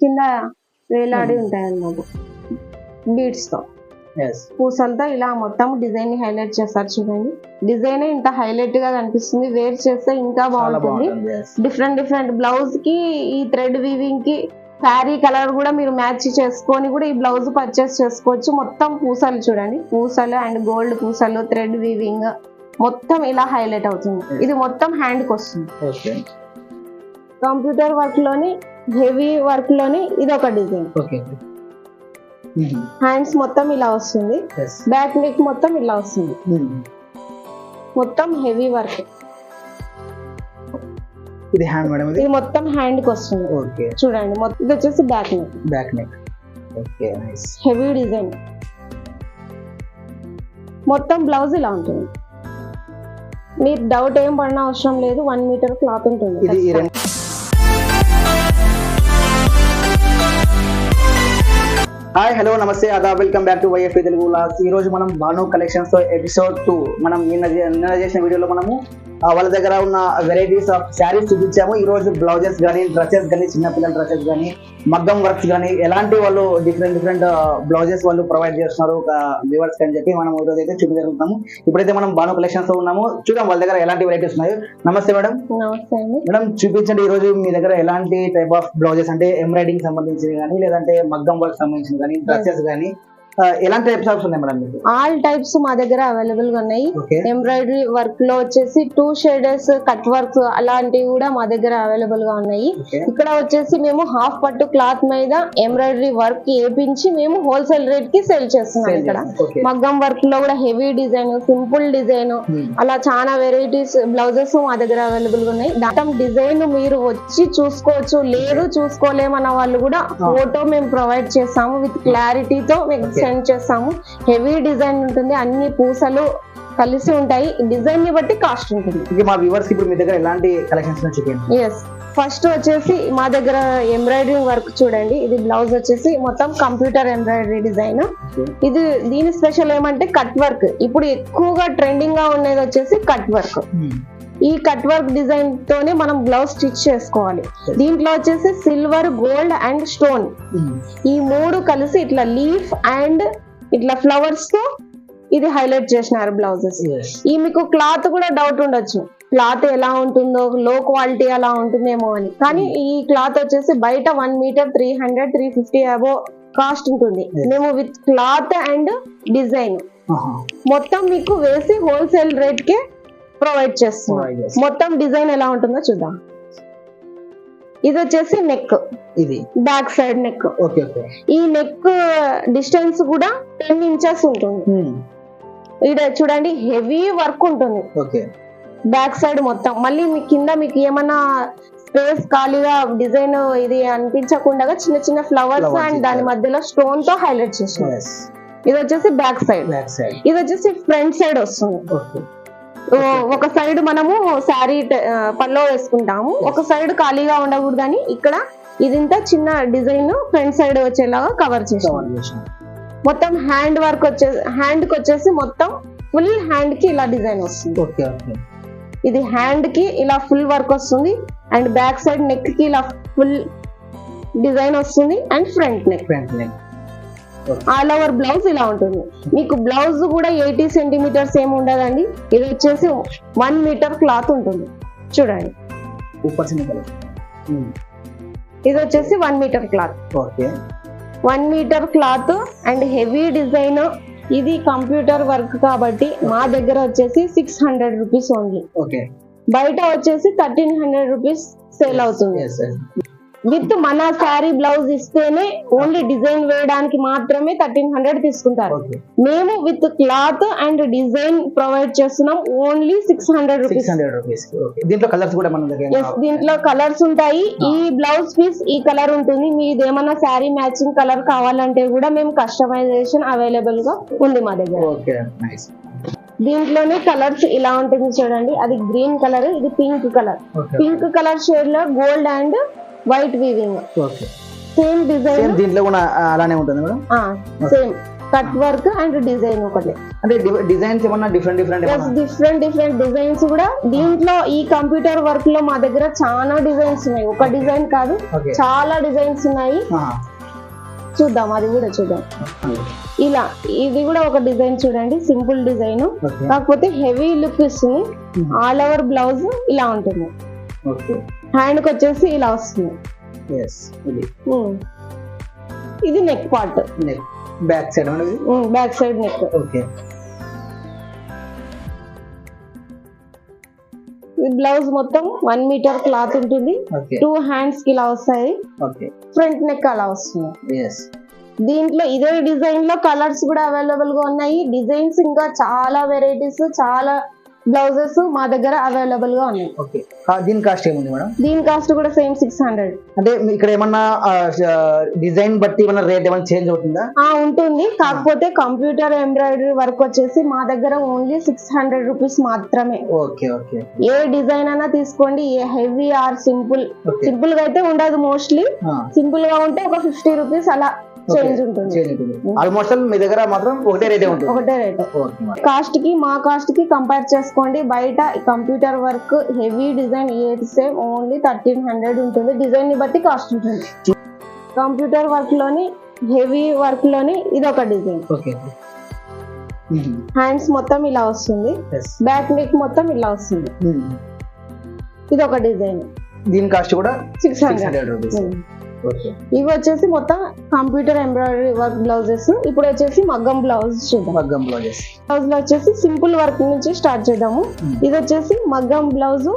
కింద వేలాడి ఉంటాయి అన్నమాట. బీడ్స్తో. ఎస్ పూసలతో ఇలా మొత్తం డిజైన్ని హైలైట్ చేస్తారు చూడండి. డిజైన్ ఇంత హైలైట్గా కనిపిస్తుంది. వేర్ చేస్తే ఇంకా బాగుంటుంది. డిఫరెంట్ డిఫరెంట్ బ్లౌజ్కి ఈ థ్రెడ్ వీవింగ్కి శారీ కలర్ కూడా మీరు మ్యాచ్ చేసుకొని కూడా ఈ బ్లౌజ్ పర్చేస్ చేసుకోవచ్చు. మొత్తం పూసలు చూడండి. పూసలు అండ్ గోల్డ్ పూసలు థ్రెడ్ వీవింగ్ మొత్తం ఇలా హైలైట్ అవుతుంది. ఇది మొత్తం హ్యాండ్కి వస్తుంది కంప్యూటర్ వర్క్లోని హెవీ వర్క్లోని ఇది ఒక డిజైన్ ఓకే హ్యాండ్స్ మొత్తం ఇలా వస్తుంది. బ్యాక్ నెక్ మొత్తం ఇలా వస్తుంది. మొత్తం హెవీ వర్క్ ఇది హ్యాండ్ మేడం ఇది? ఇది మొత్తం హ్యాండ్కి వస్తుంది. ఓకే. చూడండి మొత్తం ఇది వచ్చేసి back neck back neck okay nice heavy design మొత్తం బ్లౌజ్ ఇలా ఉంటుంది. మీరు డౌట్ ఏం పడిన అవసరం లేదు వన్ మీటర్ క్లాత్ ఉంటుంది. హాయ్ హలో నమస్తే అదా welcome back to YF Telugu loss ఈ రోజు మనం భాను కలెక్షన్స్తో ఎపిసోడ్ టూ మనం నిన్న నిన్న చేసిన వీడియోలో మనము వాళ్ళ దగ్గర ఉన్న వెరైటీస్ ఆఫ్ శారీస్ చూపించాము. ఈ రోజు బ్లౌజెస్ కానీ డ్రెస్సెస్ కానీ చిన్నపిల్లల డ్రెస్సెస్ కానీ మగ్గం వర్క్స్ కానీ ఎలాంటి వాళ్ళు డిఫరెంట్ డిఫరెంట్ బ్లౌజెస్ వాళ్ళు ప్రొవైడ్ చేస్తున్నారు ఒక వ్యూవర్స్ అని చెప్పి మనం ఈ రోజు అయితే చూపించగలుగుతాము ఇప్పుడైతే మనం భాను కలెక్షన్స్తో ఉన్నాము. చూద్దాం వాళ్ళ దగ్గర ఎలాంటి వెరైటీస్ ఉన్నాయో. నమస్తే మేడం. నమస్తే అండి. మేడం చూపించండి ఈ రోజు మీ దగ్గర ఎలాంటి టైప్ ఆఫ్ బ్లౌజెస్ అంటే ఎంబ్రాయిడింగ్ సంబంధించినవి కానీ లేదంటే మగ్గం వర్క్ సంబంధించినవి కానీ డ్రెస్సెస్ కానీ ఎలాంటి టైప్స్ ఆఫ్ ఉన్నాయి మేడం ఆల్ టైప్స్ మా దగ్గర అవైలబుల్గా ఉన్నాయి. ఎంబ్రాయిడరీ వర్క్లో వచ్చేసి టూ షేడర్స్ కట్ వర్క్స్ అలాంటివి కూడా మా దగ్గర అవైలబుల్గా ఉన్నాయి. ఇక్కడ వచ్చేసి మేము హాఫ్ పట్టు క్లాత్ మీద ఎంబ్రాయిడరీ వర్క్ వేపించి మేము హోల్సేల్ రేట్కి సేల్ చేస్తున్నాం ఇక్కడ. మగ్గం వర్క్లో కూడా హెవీ డిజైన్ సింపుల్ డిజైన్ అలా చాలా వెరైటీస్ బ్లౌజెస్ మా దగ్గర అవైలబుల్గా ఉన్నాయి. దాంట్లో డిజైన్ మీరు వచ్చి చూసుకోవచ్చు లేదు చూసుకోలేమన్న వాళ్ళు కూడా ఫోటో మేము ప్రొవైడ్ చేస్తాము విత్ క్లారిటీతో మీకు. సెండ్ చేస్తాము. హెవీ డిజైన్ ఉంటుంది. అన్ని పూసలు కలిసి ఉంటాయి. డిజైన్ని బట్టి కాస్ట్ ఉంటుంది. మా వ్యూవర్స్ ఇప్పుడు మీ దగ్గర ఎలాంటి కలెక్షన్స్ ఎస్ ఫస్ట్ వచ్చేసి మా దగ్గర ఎంబ్రాయిడరీ వర్క్ చూడండి. ఇది బ్లౌజ్ వచ్చేసి మొత్తం కంప్యూటర్ ఎంబ్రాయిడరీ డిజైన్ ఇది దీని స్పెషల్ ఏమంటే కట్ వర్క్ ఇప్పుడు ఎక్కువగా ట్రెండింగ్గా ఉండేది వచ్చేసి కట్ వర్క్ ఈ కట్ వర్క్ డిజైన్ తోనే మనం బ్లౌజ్ స్టిచ్ చేసుకోవాలి. దీంట్లో వచ్చేసి సిల్వర్ గోల్డ్ అండ్ స్టోన్ ఈ మూడు కలిసి ఇట్లా లీఫ్ అండ్ ఇట్లా ఫ్లవర్స్తో ఇది హైలైట్ చేసినారు బ్లౌజెస్ ఈ మీకు క్లాత్ కూడా డౌట్ ఉండొచ్చు. క్లాత్ ఎలా ఉంటుందో లో క్వాలిటీ అలా ఉంటుందేమో అని. కానీ ఈ క్లాత్ వచ్చేసి బయట one metre three hundred three fifty above cost ఉంటుంది. మేము విత్ క్లాత్ అండ్ డిజైన్ మొత్తం మీకు వేసి హోల్సేల్ రేట్కి ప్రొవైడ్ చేస్తున్నాం మొత్తం డిజైన్ ఎలా ఉంటుందో చూద్దాం. ఇది వచ్చేసి నెక్ ఇది. బ్యాక్ సైడ్ నెక్ ఈ నెక్ డిస్టెన్స్ కూడా టెన్ ఇంచెస్ ఉంటుంది. ఇక్కడ చూడండి హెవీ వర్క్ ఉంటుంది. ఓకే బ్యాక్ సైడ్ మొత్తం. మళ్ళీ మీ కింద మీకు ఏమన్నా స్పేస్ ఖాళీగా డిజైన్ ఇది అనిపించకుండా చిన్న చిన్న ఫ్లవర్స్ అండ్ దాని. మధ్యలో స్టోన్తో హైలైట్ చేసాం ఇది వచ్చేసి బ్యాక్ సైడ్ బ్యాక్ సైడ్ ఇది వచ్చేసి ఫ్రంట్ సైడ్ వస్తుంది. ఒక సైడ్ మనము శారీ పల్లో వేసుకుంటాము. ఒక సైడ్ ఖాళీగా ఉండకూడదని ఇక్కడ ఇదింతా చిన్న డిజైన్ ఫ్రంట్ సైడ్ వచ్చేలాగా కవర్ చేసాం మొత్తం హ్యాండ్ వర్క్ వచ్చే హ్యాండ్కి వచ్చేసి మొత్తం ఫుల్ హ్యాండ్కి ఇలా డిజైన్ వస్తుంది. Okay okay. ఇది హ్యాండ్కి ఇలా ఫుల్ వర్క్ వస్తుంది. అండ్ బ్యాక్ సైడ్ నెక్కి ఇలా ఫుల్ డిజైన్ వస్తుంది. And front neck. Front neck. All over blouse ఇలా ఉంటుంది. మీకు బ్లౌజ్ కూడా ఎయిటీ సెంటీమీటర్స్ ఏమి ఉండదండి. ఇది వచ్చేసి వన్ మీటర్ క్లాత్ ఉంటుంది. చూడండి. ఇది వచ్చేసి one metre cloth. One metre cloth and heavy design. ఇది కంప్యూటర్ వర్క్ కాబట్టి మా దగ్గర వచ్చేసి సిక్స్ హండ్రెడ్ రూపీస్ ఓన్లీ. బయట వచ్చేసి థర్టీన్ హండ్రెడ్ రూపీస్ సేల్ అవుతుంది. విత్ మన శారీ బ్లౌజ్ ఇస్తేనే ఓన్లీ డిజైన్ వేయడానికి మాత్రమే థర్టీన్ హండ్రెడ్ తీసుకుంటారు. మేము with cloth and design provide చేస్తున్నాం ఓన్లీ సిక్స్ హండ్రెడ్ రూపీస్ దీంట్లో కలర్స్ కూడా మన దగ్గర ఎస్ దీంట్లో కలర్స్ ఉంటాయి. ఈ బ్లౌజ్ పీస్ ఈ కలర్ ఉంటుంది. మీది ఏమన్నా శారీ మ్యాచింగ్ కలర్ కావాలంటే కూడా మేము కస్టమైజేషన్ అవైలబుల్గా ఉంది మా దగ్గర. దీంట్లోనే కలర్స్ ఇలా ఉంటుంది చూడండి. అది గ్రీన్ కలర్ ఇది పింక్ కలర్ పింక్ కలర్ షేడ్లో gold and white weaving same design దీంట్లో కూడా అలానే ఉంటుంది madam? Same cut work and design ఒకటి. అంటే డిజైన్స్ ఏమన్నా different different different different designs కూడా. దీంట్లో ఈ కంప్యూటర్ వర్క్లో మా దగ్గర చాలా డిజైన్స్ ఉన్నాయి. ఒక డిజైన్ కాదు చాలా డిజైన్స్ ఉన్నాయి. చూద్దాం అది కూడా చూద్దాం. ఇలా ఇది కూడా ఒక డిజైన్ చూడండి సింపుల్ డిజైన్ కాకపోతే హెవీ లుక్ ఇస్తుంది. ఆల్ ఓవర్ బ్లౌజ్ ఇలా ఉంటుంది. హ్యాండ్కి వచ్చేసి ఇలా వస్తుంది. ఇది. Neck part neck back side back side neck okay ఈ బ్లౌజ్ మొత్తం వన్ మీటర్ క్లాత్ ఉంటుంది. టూ హ్యాండ్స్కి ఇలా వస్తాయి. ఫ్రంట్ నెక్ అలా వస్తుంది. దీంట్లో ఇదే డిజైన్లో కలర్స్ కూడా అవైలబుల్గా ఉన్నాయి. డిజైన్స్ ఇంకా చాలా వెరైటీస్ చాలా బ్లౌజెస్ మా దగ్గర అవైలబుల్గా ఉన్నాయి. ఓకే. దీని కాస్ట్ ఏముంది మేడం? దీని కాస్ట్ కూడా సేమ్ సిక్స్ హండ్రెడ్ అంటే ఇక్కడ ఏమన్నా డిజైన్ బట్టి ఏమన్నా రేట్ ఏమన్నా చేంజ్ అవుతుందా? ఆ ఉంటుంది. కాకపోతే కంప్యూటర్ ఎంబ్రాయిడరీ వర్క్ వచ్చేసి మా దగ్గర ఓన్లీ సిక్స్ హండ్రెడ్ రూపీస్ మాత్రమే. ఓకే ఓకే ఏ డిజైన్ అయినా తీసుకోండి. ఏ హెవీ ఆర్ సింపుల్ సింపుల్గా అయితే ఉండదు మోస్ట్లీ సింపుల్గా ఉంటే ఒక ఫిఫ్టీ రూపీస్ అలా చేంజ్ ఉంటుంది. ఆల్మోస్ట్ మీ దగ్గర మాత్రం ఒకటే రేటే ఉంటుంది. ఒకటే రేట్ కాస్ట్కి మా కాస్ట్కి కంపేర్ చేసుకోండి. బయట computer work heavy design same only thirteen hundred ఉంటుంది. డిజైన్ని బట్టి కాస్ట్ ఉంటుంది. కంప్యూటర్ వర్క్లోని హెవీ వర్క్లోని ఇది ఒక డిజైన్ హ్యాండ్స్ మొత్తం ఇలా వస్తుంది. బ్యాక్ నెక్ మొత్తం ఇలా వస్తుంది. ఇది ఒక డిజైన్ దీని కాస్ట్ కూడా సిక్స్ హండ్రెడ్ రూపీస్ ఇవి వచ్చేసి మొత్తం కంప్యూటర్ ఎంబ్రాయిడరీ వర్క్ బ్లౌజెస్ ఇప్పుడు వచ్చేసి మగ్గం బ్లౌజ్ చూద్దాం. మగ్గం బ్లౌజెస్ బ్లౌజ్లో వచ్చేసి సింపుల్ వర్క్ నుంచి స్టార్ట్ చేద్దాము. ఇది వచ్చేసి మగ్గం blouse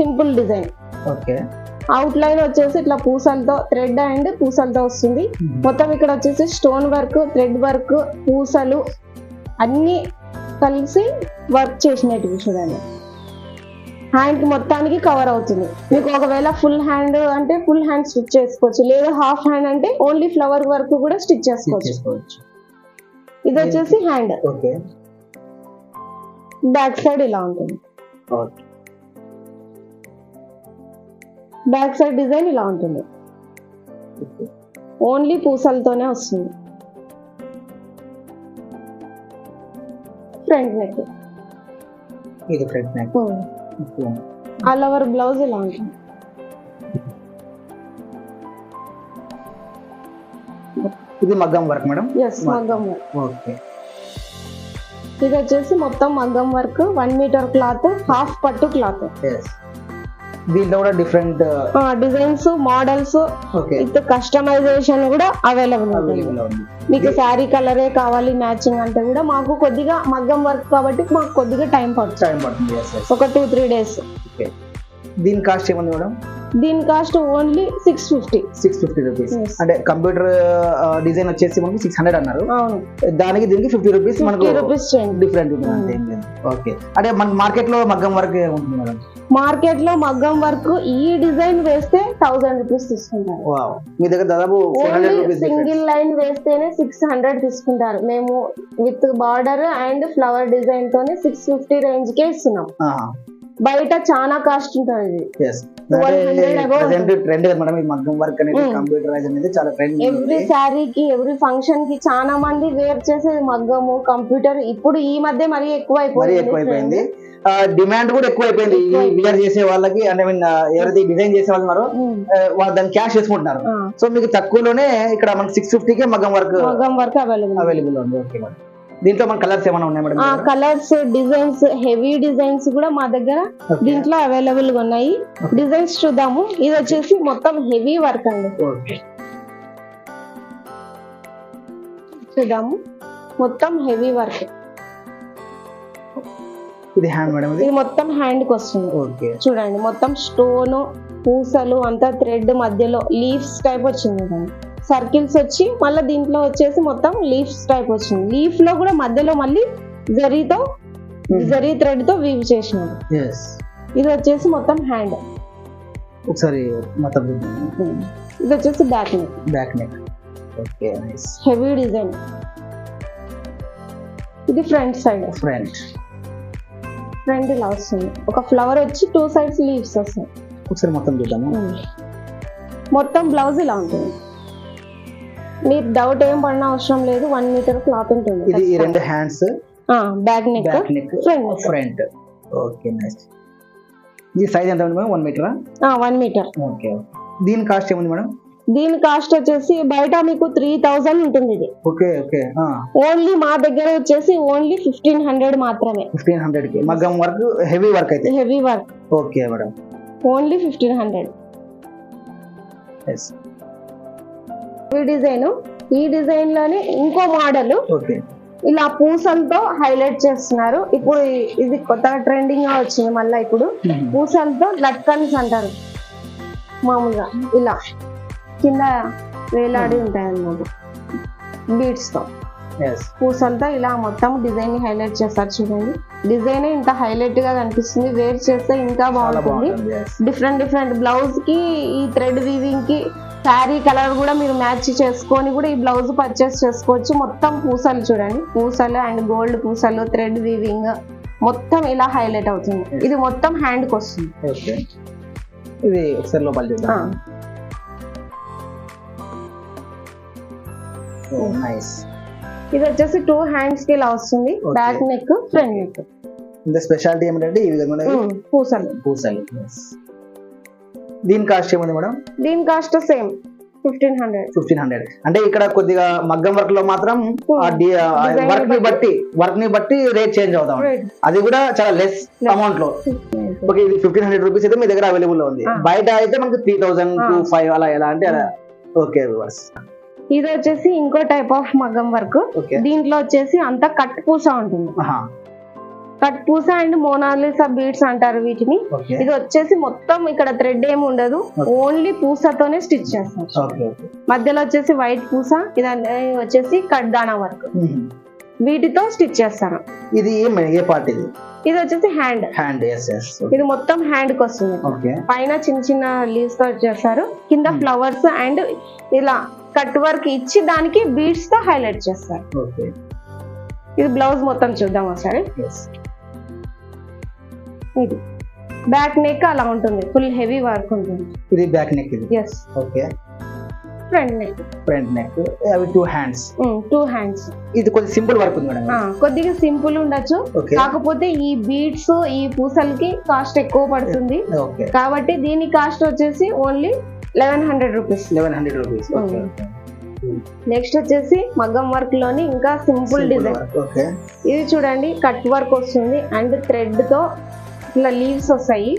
simple design okay outline వచ్చేసి ఇట్లా పూసలతో థ్రెడ్ అండ్ పూసలతో వస్తుంది. మొత్తం ఇక్కడ వచ్చేసి స్టోన్ వర్క్ థ్రెడ్ వర్క్ పూసలు అన్ని కలిసి వర్క్ చేసినట్టు చూడండి. హ్యాండ్కి మొత్తానికి కవర్ అవుతుంది. మీకు ఒకవేళ ఫుల్ హ్యాండ్ అంటే ఫుల్ హ్యాండ్ స్టిచ్ చేసుకోవచ్చు. లేదా హాఫ్ హ్యాండ్ అంటే ఓన్లీ ఫ్లవర్ వర్క్ కూడా స్టిచ్ చేసుకోవచ్చు. ఇది వచ్చేసి హ్యాండ్. ఓకే. బ్యాక్ సైడ్ ఇలా ఉంటుంది. ఓకే. బ్యాక్ సైడ్ డిజైన్ ఇలా ఉంటుంది. ఓన్లీ పూసలతోనే వస్తుంది. Front neck. ఇది front neck. All over blouse ఇలా ఉంటుంది ఇది మగ్గం వర్క్ మేడం? ఎస్ మగ్గం. వర్క్. ఓకే. ఇది వచ్చేసి మొత్తం మగ్గం work one metre cloth half పట్టు క్లాత్ దీంట్లో కూడా different designs models with customization కూడా అవైలబుల్ మీకు శారీ కలరే కావాలి మ్యాచింగ్ అంటే కూడా మాకు కొద్దిగా మగ్గం వర్క్ కాబట్టి మాకు కొద్దిగా టైం పడుతుంది. ఒక టూ త్రీ డేస్ దీని కాస్ట్ ఏముంది మేడం దీని cost only six fifty. Six fifty rupees. అంటే కంప్యూటర్ డిజైన్ వచ్చేసి మనకి సిక్స్ హండ్రెడ్ అన్నారు. దానికి దీనికి ఫిఫ్టీ రూపీస్ మనకు రూపీస్ డిఫరెంట్ ఉంటుంది. ఓకే. అంటే మన మార్కెట్లో మగ్గం వర్క్ ఉంటుంది మేడం? మార్కెట్లో మగ్గం వర్క్ ఈ డిజైన్ వేస్తే థౌసండ్ రూపీస్ తీసుకుంటారు. వావ్. మీ దగ్గర దాదాపు సింగిల్ లైన్ వేస్తేనే సిక్స్ హండ్రెడ్ తీసుకుంటారు. మేము with border and flower design తోనే సిక్స్ ఫిఫ్టీ రేంజ్ కే ఇస్తున్నాం బయట చాలా కాస్ట్ ఉంటుంది. ఇది ఎస్ 100 above. ప్రెసెంట్ ట్రెండ్ కదా మేడం ఈ మగ్గం వర్క్ అనేది. కంప్యూటరైజ్ అనేది చాలా ట్రెండ్ ఎవ్రీ శారీకి ఎవ్రీ ఫంక్షన్కి చాలా మంది వేర్ చేసేది మగ్గము కంప్యూటర్ ఇప్పుడు ఈ మధ్య మరీ ఎక్కువ మరీ ఎక్కువైపోయింది. డిమాండ్ కూడా ఎక్కువైపోయింది. ఈ విఆర్ చేసే వాళ్ళకి అంటే మీన్ ఎవరైతే డిజైన్ చేసే వాళ్ళు ఉన్నారో ఆ, వాళ్ళు దాన్ని క్యాష్ చేసుకుంటున్నారు. సో మీకు తక్కువలోనే ఇక్కడ మనకి సిక్స్ ఫిఫ్టీకే మగ్గం వర్క్ మగ్గం వర్క్ అవైలబుల్ అవైలబుల్ ఉంది. ఓకే మేడం దీంట్లో మన కలర్స్ ఏమైనా ఉన్నాయి మేడం ఆ కలర్స్ డిజైన్స్ హెవీ డిజైన్స్ కూడా మా దగ్గర దీంట్లో అవైలబుల్గా ఉన్నాయి డిజైన్స్ చూద్దాము. ఇది వచ్చేసి మొత్తం హెవీ వర్క్ అండి. చూద్దాము. మొత్తం హెవీ వర్క్. ఇది హ్యాండ్ మేడం ఇది? మొత్తం హ్యాండ్కి వస్తుంది. ఓకే. చూడండి మొత్తం స్టోన్ పూసలు అంతా థ్రెడ్ మధ్యలో లీవ్స్ టైప్ వచ్చింది సర్కిల్స్ వచ్చి మళ్ళీ దీంట్లో వచ్చేసి మొత్తం లీవ్స్ టైప్ వచ్చింది. లీఫ్లో కూడా మధ్యలో మళ్ళీ జరీతో జరీ థ్రెడ్తో వీవ్ చేసినాడు ఎస్ ఇది వచ్చేసి మొత్తం హ్యాండ్ ఒకసారి మొత్తం ఇది వచ్చేసి back neck back neck okay nice heavy design ఇది ఫ్రంట్ సైడ్ ఫ్రంట్ ఫ్రంట్ ఇలా వస్తుంది. ఒక ఫ్లవర్ వచ్చి టూ సైడ్స్ లీవ్స్ వస్తాయి. ఒకసారి మొత్తం చూద్దాము? మొత్తం బ్లౌజ్ ఇలా ఉంటుంది. మీరు డౌట్ ఏం పడిన అవసరం లేదు. వన్ మీటర్ క్లాత్ ఉంటుంది. ఇది ఈ రెండు hands back neck neck. Front okay nice ఈ సైజ్ ఎంత ఉంది మేడం? వన్ మీటరా వన్ మీటర్ ఓకే దీని కాస్ట్ ఏముంది మేడం? దీని కాస్ట్ వచ్చేసి బయట మీకు త్రీ థౌజండ్ ఉంటుంది ఇది. ఓకే ఓకే ఓన్లీ మా దగ్గర వచ్చేసి ఓన్లీ ఫిఫ్టీన్ హండ్రెడ్ మాత్రమే. ఫిఫ్టీన్ హండ్రెడ్కి. మగ్గం వర్క్ హెవీ వర్క్ అయితే. Heavy work okay madam only fifteen hundred yes ఈ డిజైన్. ఈ డిజైన్లోనే ఇంకో మోడల్ ఇలా పూసలతో హైలైట్ చేస్తున్నారు. ఇప్పుడు ఇది కొత్తగా ట్రెండింగ్గా వచ్చింది మళ్ళీ ఇప్పుడు. పూసలతో లట్కన్స్ అంటారు. మామూలుగా ఇలా కింద వేలాడి ఉంటాయి అన్నమాట బీడ్స్తో. ఎస్ పూసలతో ఇలా మొత్తం డిజైన్ని హైలైట్ చేస్తారు చూడండి. డిజైన్ ఇంత హైలైట్గా కనిపిస్తుంది. వేర్ చేస్తే ఇంకా బాగుంటుంది. డిఫరెంట్ డిఫరెంట్ బ్లౌజ్కి ఈ థ్రెడ్ వీవింగ్కి శారీ కలర్ కూడా మీరు మ్యాచ్ చేసుకొని కూడా ఈ బ్లౌజ్ పర్చేస్ చేసుకోవచ్చు. మొత్తం పూసలు చూడండి. పూసలు అండ్ గోల్డ్ పూసలు థ్రెడ్ వీవింగ్ మొత్తం ఇలా హైలైట్ అవుతుంది. ఇది మొత్తం హ్యాండ్కి వస్తుంది ఇది ఒకసారి లోపల ఆ, చూద్దాం నైస్. ఇది వచ్చేసి టూ హ్యాండ్స్కి ఇలా వస్తుంది. Back neck front neck. ఇంత స్పెషాలిటీ ఏమిటంటే ఈ విధంగా పూసలు. పూసలు. దీని కాస్ట్ ఏముంది మేడం? దీని cost same fifteen hundred fifteen hundred అంటే ఇక్కడ కొద్దిగా మగ్గం వర్క్లో మాత్రం వర్క్ని బట్టి. వర్క్ని బట్టి రేట్ చేంజ్ అవుతాం. అది కూడా చాలా లెస్ అమౌంట్లో. ఓకే ఇది ఫిఫ్టీన్ హండ్రెడ్ రూపీస్ అయితే మీ దగ్గర అవైలబుల్లో ఉంది. బయట అయితే మనకి త్రీ థౌసండ్. టూ ఫైవ్ అలా ఎలా అంటే అలా. ఓకే వివర్స్ ఇది వచ్చేసి ఇంకో టైప్ ఆఫ్ మగ్గం వర్క్ దీంట్లో వచ్చేసి అంతా కట్ పూస ఉంటుంది. కట్ పూస అండ్ మోనాలిసా బీడ్స్ అంటారు వీటిని. ఇది వచ్చేసి మొత్తం ఇక్కడ థ్రెడ్ ఏమి ఉండదు. ఓన్లీ పూసతోనే స్టిచ్ చేస్తారు. మధ్యలో వచ్చేసి వైట్ పూస ఇది వచ్చేసి కట్ దానా వర్క్ వీటితో స్టిచ్ చేస్తారు ఇది ఏం ఏ పార్ట్ ఇది? ఇది వచ్చేసి హ్యాండ్ హ్యాండ్ ఇది మొత్తం హ్యాండ్కి వస్తుంది. పైన చిన్న చిన్న లీవ్స్తో చేస్తారు. కింద Hmm. ఫ్లవర్స్ అండ్ ఇలా కట్ వర్క్ ఇచ్చి దానికి బీడ్స్తో హైలైట్ చేస్తారు. ఇది బ్లౌజ్ మొత్తం చూద్దాం ఒకసారి ఇది. బ్యాక్ నెక్ అలా ఉంటుంది ఫుల్ హెవీ వర్క్ ఉంటుంది. ఇది బ్యాక్ నెక్ ఇది? Yes okay. Front neck front neck అవి టూ హ్యాండ్స్ టూ హ్యాండ్స్ ఇది కొంచెం సింపుల్ వర్క్ ఉంది మేడం. కొద్దిగా సింపుల్ ఉండొచ్చు. కాకపోతే ఈ బీడ్స్ ఈ పూసలకి కాస్ట్ ఎక్కువ పడుతుంది. ఓకే. కాబట్టి దీని కాస్ట్ వచ్చేసి only eleven hundred rupees eleven hundred rupees okay. Next వచ్చేసి మగ్గం వర్క్లోని ఇంకా సింపుల్ డిజైన్ ఇది చూడండి కట్ వర్క్ వస్తుంది అండ్ థ్రెడ్తో ఇట్లా లీవ్స్ వస్తాయి.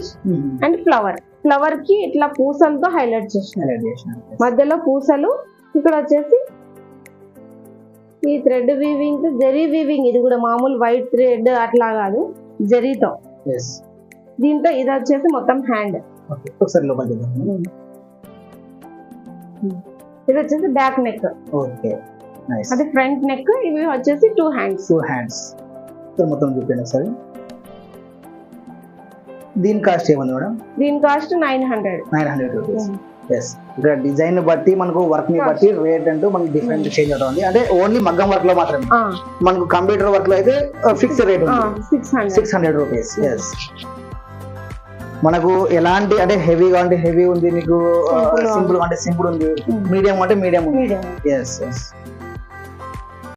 అండ్ ఫ్లవర్ ఫ్లవర్కి ఇట్లా పూసలతో హైలైట్ చేసినారు మధ్యలో పూసలు ఇక్కడ వచ్చేసి ఈ థ్రెడ్ వీవింగ్ జరీ వీవింగ్ ఇది కూడా మామూలు వైట్ థ్రెడ్ అట్లా కాదు జరీతో. దీంతో ఇది వచ్చేసి మొత్తం హ్యాండ్ ఒకసారి ఇది వచ్చేసి బ్యాక్ నెక్. ఓకే అది ఫ్రంట్ నెక్ ఇవి వచ్చేసి టూ హ్యాండ్స్. Two hands. మొత్తం చూపించండి ఒకసారి. దీని కాస్ట్ ఏముంది మేడం? దీని cost nine hundred. Nine hundred rupees. Yes ఇక్కడ డిజైన్ బట్టి మనకు వర్క్ని బట్టి రేట్ అంటూ మనకు డిఫరెంట్ చేంజ్ అవుతుంది అంటే ఓన్లీ మగ్గం వర్క్లో మాత్రమే. మనకు కంప్యూటర్ వర్క్లో అయితే fix rate six hundred rupees yes మనకు ఎలాంటి అంటే హెవీగా అంటే హెవీ ఉంది మీకు సింపుల్ అంటే సింపుల్ ఉంది. మీడియం అంటే మీడియం ఉంది. Yes yes